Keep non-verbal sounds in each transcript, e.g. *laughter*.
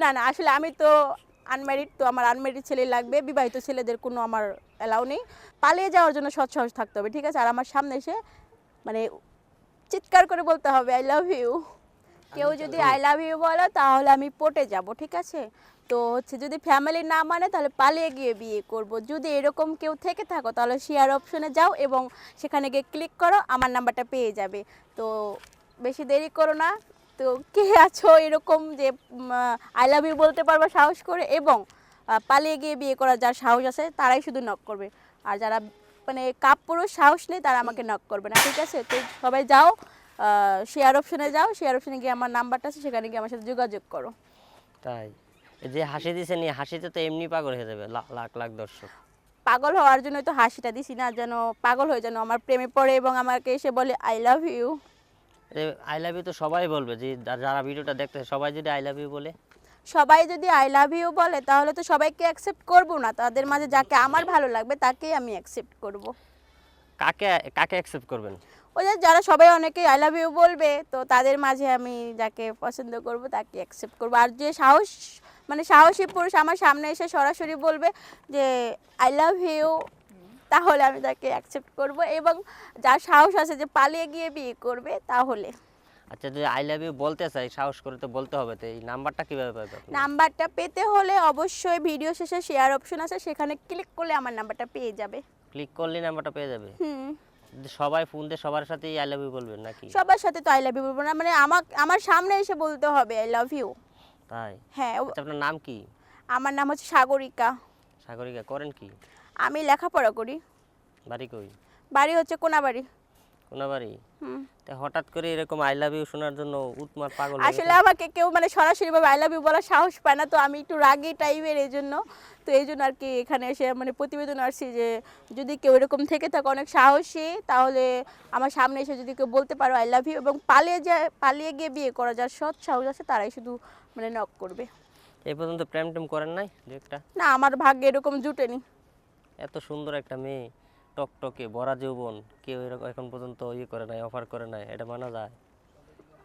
না না আসলে আমি তো আনম্যারিড তো আমার আনম্যারিড ছেলে লাগবে বিবাহিত ছেলেদের কোনো আমার অ্যালাউ নেই। পালিয়ে যাওয়ার জন্য সৎ সাহস থাকতে হবে ঠিক আছে? আর আমার সামনে এসে মানে চিৎকার করে বলতে হবে আই লাভ ইউ কেউ যদি আই লাভ ইউ বলো তাহলে আমি পটে যাব ঠিক আছে? তো হচ্ছে যদি ফ্যামিলি না মানে তাহলে পালিয়ে গিয়ে বিয়ে করব। যদি এরকম কেউ থেকে থাকো তাহলে শেয়ার অপশনে যাও এবং সেখানে গিয়ে ক্লিক করো আমার নাম্বারটা পেয়ে যাবে। তো বেশি দেরি করো না তো কে আছো এরকম যে আই লাভ ইউ বলতে পারবা সাহস করে এবং পালিয়ে গিয়ে বিয়ে করার যার সাহস আছে তারাই শুধু নক করবে। আর যারা মানে কাপ পুরুষ সাহস নেই তারা আমাকে নক করবে না ঠিক আছে? তো সবাই যাও শেয়ার অপশনে যাও শেয়ার অপশনে গিয়ে আমার নাম্বারটা আছে সেখানে গিয়ে আমার সাথে যোগাযোগ করো। তাই? এই যে হাসি দিছে নি হাসিতে তো এমনি পাগল হয়ে যাবে লাখ লাখ দর্শক। পাগল হওয়ার জন্যই তো হাসিটা দিছি না যেন পাগল হয়ে যেন আমার প্রেমে পড়ে এবং আমাকে এসে বলে I love you I love you তো সবাই বলবে যে যারা ভিডিওটা দেখতেছে সবাই যদি আই লাভ ইউ বলে। সবাই যদি আই লাভ ইউ বলে তাহলে তো সবাইকে অ্যাকসেপ্ট করব না। তাদের মাঝে যাকে আমার ভালো লাগবে তাকেই আমি অ্যাকসেপ্ট করব। কাকে কাকে অ্যাকসেপ্ট করবেন? ওই যে যারা সবাই অনেকে আই লাভ ইউ বলবে তো তাদের মাঝে আমি যাকে পছন্দ করব তাকে অ্যাকসেপ্ট করব। আর যে সাহস মানে সাহসী পুরুষ আমার সামনে এসে সরাসরি বলবে যে আই লাভ ইউ তাহলে আমি তাকে অ্যাকসেপ্ট করব এবং যার সাহস আছে যে পালিয়ে গিয়ে বিয়ে করবে তাহলে। আচ্ছা যদি আই লাভ ইউ বলতে চাই সাহস করে তো বলতে হবে। তো এই নাম্বারটা কীভাবে পাবে নাম্বারটা পেতে হলে অবশ্যই ভিডিও শেষে শেয়ার অপশন আছে সেখানে ক্লিক করলে আমার নাম্বারটা পেয়ে যাবে। ক্লিক করলে নাম্বারটা পেয়ে যাবে? হুম। সবাই ফোন দিয়ে সবার সাথেই আই লাভ ইউ বলবেন নাকি? সবার সাথে তো আই লাভ ইউ বলব না মানে আমার আমার সামনে এসে বলতে হবে আই লাভ ইউ তাই? হ্যাঁ আচ্ছা আপনার নাম কি? আমার নাম হচ্ছে সাগরিকা। সাগরিকা করেন কি? আমি লেখাপড়া করি। বাড়ি কই? বাড়ি হচ্ছে কোনাবাড়ি। কোনাবাড়ি? হুম। তা হঠাৎ করে এরকম আই লাভ ইউ শোনার জন্য উৎমার পাগল আসলে আমাকে কেউ মানে সরাসরি ভাবে আই লাভ ইউ বলার সাহস পায় না তো আমি একটু রাগি টাইপের এই জন্য তো এই জন্য আর কি এখানে এসে মানে প্রতিবেদন আসছি যে যদি কেউ এরকম থেকে থাকে অনেক সাহসী তাহলে আমার সামনে এসে যদি কেউ বলতে পারো আই লাভ ইউ এবং পালিয়ে যায় পালিয়ে গিয়ে বিয়ে করা যার সৎ সাহস আছে তারাই শুধু মানে নক করবে। এই পর্যন্ত প্রেম টেম করেন নাই দু একটা? না আমার ভাগ্যে এরকম জুটেনি। এত সুন্দর একটা মেয়ে টকটকে ভরা যৌবন কেউ এরকম এখন পর্যন্ত ইয়ে করে নাই অফার করে নাই এটা মানা যায়?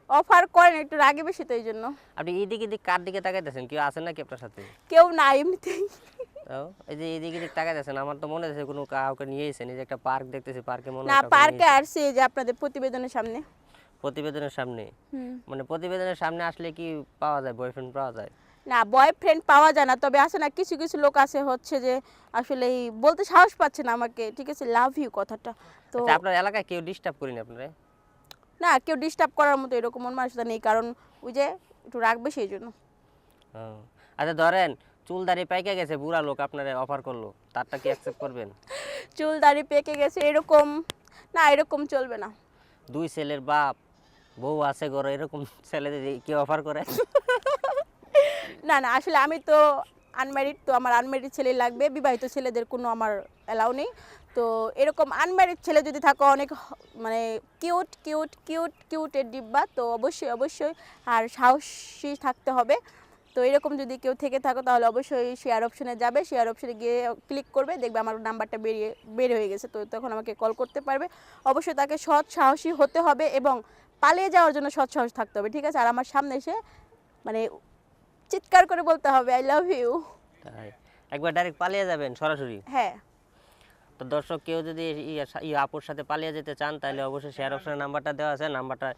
অফার করেন একটু রাগে বেশি তো এই জন্য আপনি এদিক এদিক কার দিকে তাকাইতেছেন? কেউ আছে নাকি আপনার সাথে? কেউ না এমনিতেই। এই যে এদিক এদিক তাকাইতেছেন আমার তো মনে হচ্ছে কোনো কাউকে নিয়ে এসেছেন এই যে একটা পার্ক দেখতেছি পার্কে মনে না পার্কে। আসছি এই যে আপনাদের প্রতিবেদনের সামনে। প্রতিবেদনের সামনে? মানে প্রতিবেদনের সামনে আসলে কি পাওয়া যায় বয়ফ্রেন্ড পাওয়া যায়? না বয়ফ্রেন্ড পাওয়া যায় না। তবে আসে না কিছু কিছু লোক আছে হচ্ছে যে আসলে এই বলতে সাহস পাচ্ছে না আমাকে ঠিক আছে লাভ ইউ কথাটা। তো আচ্ছা আপনার এলাকায় কেউ ডিস্টার্ব করিনি আপনারা? না কেউ ডিস্টার্ব করার মতো এরকম মন মানুষটা নেই কারণ ওই যে একটু রাখবে সেই জন্য। আচ্ছা ধরেন চুল দাড়ি পেকে গেছে বুড়া লোক আপনারা অফার করল তারটা কি অ্যাকসেপ্ট করবেন? *laughs* চুল দাড়ি পেকে গেছে এরকম না এরকম চলবে না। দুই ছেলের বাপ বউ আছে ঘরে এরকম ছেলেদের কি অফার করে? *laughs* না না, আসলে আমি তো আনম্যারিড তো আমার আনম্যারিড ছেলে লাগবে, বিবাহিত ছেলেদের কোনো আমার অ্যালাউ নেই। তো এরকম আনম্যারিড ছেলে যদি থাকো, অনেক মানে কিউট কিউট কিউট কিউটের ডিব্বা, তো অবশ্যই অবশ্যই, আর সাহসী থাকতে হবে। তো এরকম যদি কেউ থেকে থাকো, তাহলে অবশ্যই শেয়ার অপশনে যাবে শেয়ার অপশনে গিয়ে ক্লিক করবে, দেখবে আমার নাম্বারটা বেরিয়ে, বের হয়ে গেছে। তো তখন আমাকে কল করতে পারবে। অবশ্যই তাকে সৎ সাহসী হতে হবে এবং পালিয়ে যাওয়ার জন্য সৎ সাহস থাকতে হবে, ঠিক আছে? আর আমার সামনে এসে মানে চিৎকার করে বলতে হবে আই লাভ ইউ তাই। একবার ডাইরেক্ট পালিয়ে যাবেন সরাসরি? হ্যাঁ। তো দর্শক কেউ যদি এই আপুর সাথে পালিয়ে যেতে চান তাহলে অবশ্যই শেয়ার অপশনের নাম্বারটা দেওয়া আছে নাম্বারটা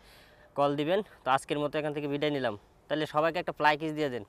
কল দিবেন। তো আজকের মতো এখান থেকে বিদায় নিলাম। তাহলে সবাইকে একটা ফ্লাই কিস দিয়ে দেন।